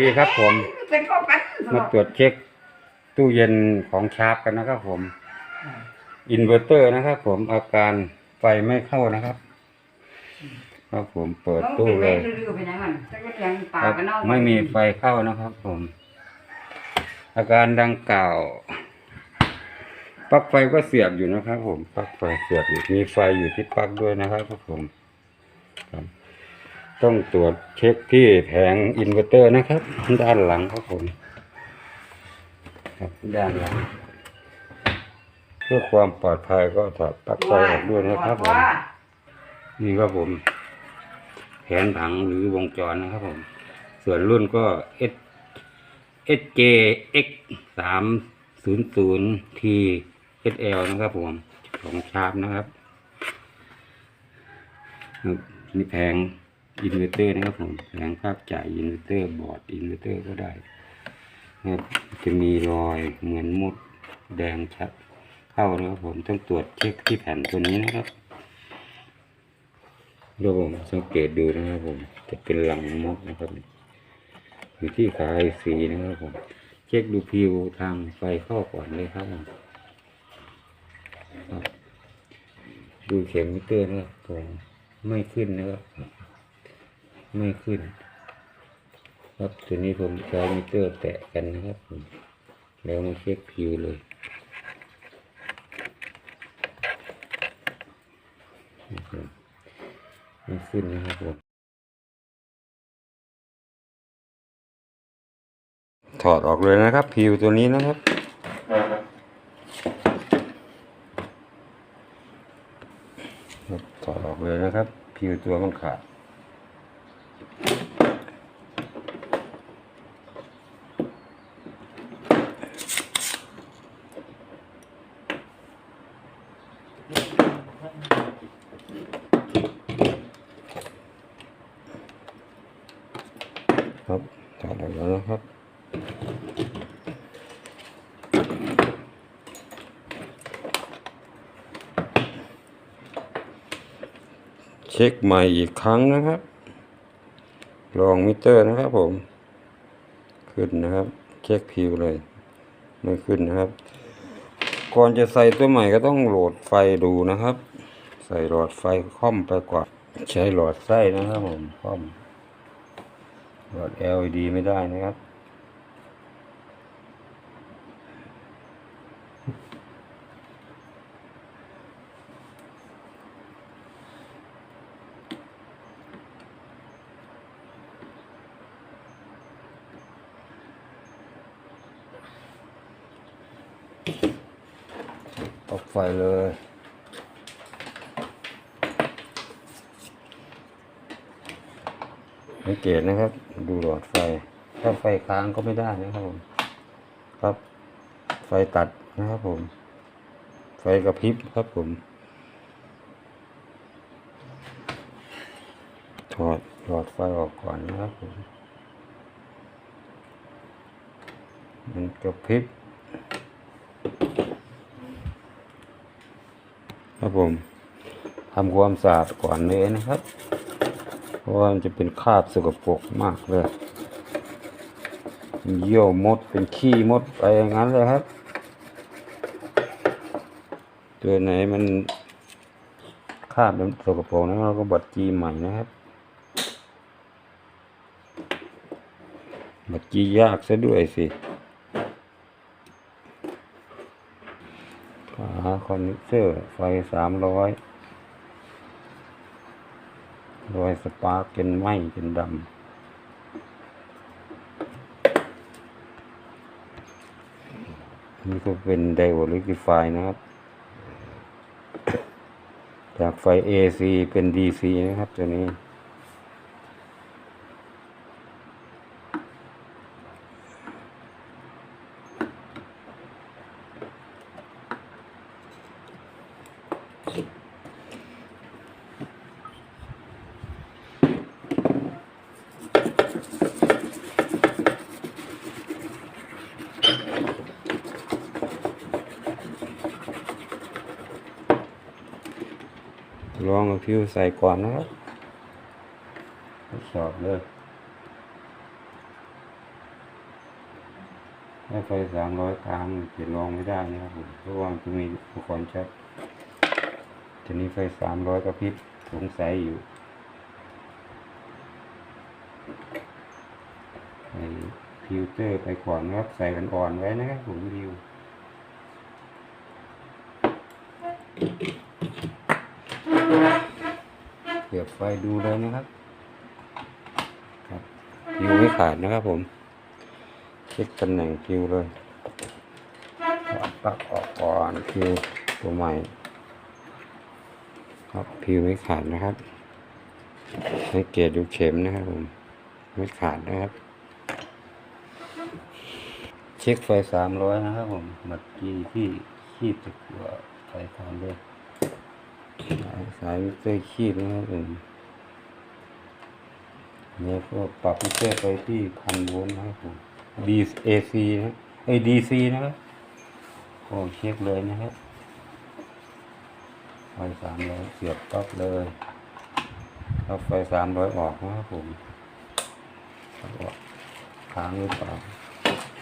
ดีครับผม เป็นก็กันมาตรวจเช็คตู้เย็นของชาร์ปกันนะครับผม อินเวอร์เตอร์นะครับผมอาการไฟไม่เข้านะครับครับผมเปิดตู้เลยดื้อๆไปไหนมันจะก็ยังปาครับกันเน่าไม่มีไฟเข้านะครับผม อาการดังกล่าวปลั๊กไฟก็เสียบอยู่นะครับ ผมปลั๊กไฟเสียบอยู่มีไฟอยู่ที่ปลั๊กด้วยนะครับครับผมครับ ต้องตรวจเช็คที่แผงอินเวอร์เตอร์นะครับ ด้านหลังครับผมครับด้านหลัง เพื่อความปลอดภัยก็ถอดปลั๊กไฟออกด้วยนะครับผมนี่ครับผม แผนผังหรือวงจรนะครับผม ส่วนรุ่นก็ S SJ X สามศูนย์ศูนย์ T SL นะครับผมของชาร์ปนะครับครับนี่แผง อินเวอร์เตอร์นะครับผมแผงภาพจ่ายอินเวอร์เตอร์บอร์ดอินเวอร์เตอร์ก็ได้นะครับจะมีรอยเหมือนมดแดงชัดเข้านะครับผมต้องตรวจเช็คที่แผ่นตัวนี้นะครับเดี๋ยวผมสังเกตดูนะครับผมจะเป็นหลังมดนะครับอยู่ที่ขาไอสีนะครับผมเช็คดูพิวทางไฟเข้าก่อนเลยครับผมครับดูเข็มมิเตอร์นะครับผมไม่ขึ้นนะครับ ไม่ขึ้น ครับตัวนี้ผมใช้มิเตอร์แตะกันนะครับแล้วมาเช็คพิวเลยไม่ขึ้นนะครับผมถอดออกเลยนะครับพิวตัวนี้นะครับครับถอดออกเลยนะครับพิวตัวมันขาด ครับถอดออกแล้วนะครับ เช็คใหม่อีกครั้งนะครับ ลองมิเตอร์นะครับผม ขึ้นนะครับ เช็คพิวเลย ไม่ขึ้นนะครับ ก่อนจะใส่ตัวใหม่ก็ต้องโหลดไฟดูนะครับ ใส่หลอดไฟค่อมไปกว่าใช้หลอดไส้นะครับผมค่อมหลอด LED ไม่ได้นะครับ ออกไฟเลย สังเกตนะครับ ดูหลอดไฟ ถ้าไฟค้างก็ไม่ได้นะครับผม ครับ ไฟตัดนะครับผม ไฟกระพริบครับผม ถอดหลอดไฟออกก่อนนะครับผม มันกระพริบ ครับผมทำความสะอาดก่อนเลยนะครับ เพราะว่ามันจะเป็นคราบสกปรกมากเลยเยี่ยวมดเป็นขี้มดไปอย่างนั้นเลยครับ ตัวไหนมันคราบสกปรกนะเราก็บัดจีใหม่นะครับบัดจียากซะด้วยสิ หาคอนเนคเตอร์ไฟสามร้อยรอยสปาร์กเป็นไหมเป็นดำนี่ก็เป็นไดโอลิกิฟายนะครับ จากไฟ AC เป็น DC นะครับตัวนี้ ลองเอาพิวใส่ก่อนนะครับทดสอบเลยถ้าไฟสามร้อยกลางเปลี่ยนรองไม่ได้นะครับผมเพราะว่าจะมีอุปกรณ์ชัดทีนี้ไฟสามร้อยกระพริบสงสัยอยู่ใส่ฟิลเตอร์ไปก่อนนะครับใส่อ่อนๆไว้นะครับผมวิว เปิดไฟดูเลยนะครับครับฟิวไม่ขาดนะครับผมเช็คตำแหน่งฟิวเลยปลักออกก่อนฟิวตัวใหม่ครับฟิวไม่ขาดนะครับสังเกตดูเข็มนะครับผมไม่ขาดนะครับ เช็คไฟสามร้อยนะครับผมมื่อกี้ที่คีบตะกัวไฟทานด้วย สายมิเตอร์คีบนะครับผมแล้วก็ปรับมิเตอร์ไปที่พันโวลต์นะครับผม DC นะไอ้ DC นะครับโอ้เช็คเลยนะครับไฟสามร้อยเสียบปั๊บเลยเอาไฟสามร้อยออกนะครับผมออกค้างหรือเปล่า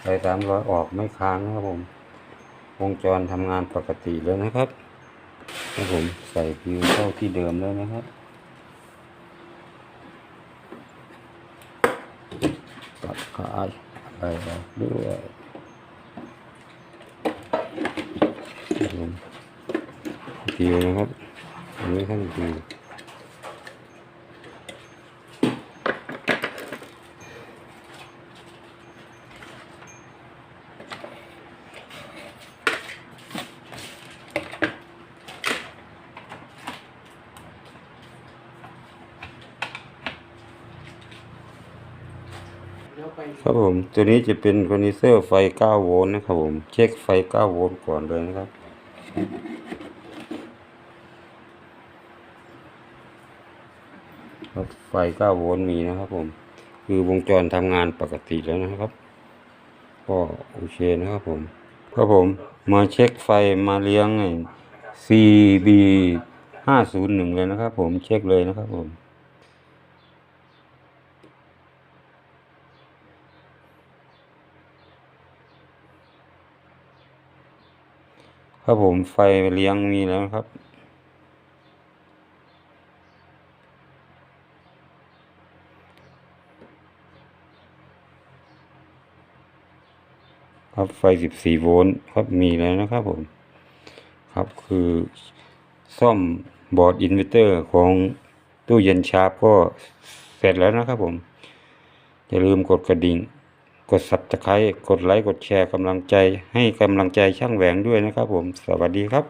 ไฟสามร้อยออกไม่ค้างนะครับผม วงจรทำงานปกติแล้วนะครับ ครับผมใส่ฟิวเข้าที่เดิมแล้วนะครับตัดขายไปด้วยครับผมฟิวนะครับอันนี้ขั้นฟิว ครับผมตัวนี้จะเป็นคอนดิเซอร์ไฟ 9 โวลต์นะครับผม เช็คไฟ 9 โวลต์ก่อนเลยนะครับ ครับไฟ 9 โวลต์มีนะครับผม คือวงจรทำงานปกติแล้วนะครับ ก็โอเคนะครับผม ครับผม มาเช็คไฟมาเลี้ยงไอ้ CB 501เลยนะครับผม เช็คเลยนะครับผม ครับผมไฟเลี้ยงมีแล้วครับ ครับไฟ 14 โวลต์ครับมีแล้วนะครับผม ครับคือซ่อมบอร์ดอินเวอร์เตอร์ของตู้เย็นชาร์ปก็เสร็จแล้วนะครับผม อย่าลืมกดกระดิ่ง ด subscribe กดไลค์กดแชร์กำลังใจ ให้กำลังใจช่างแหวงด้วยนะครับผม สวัสดีครับ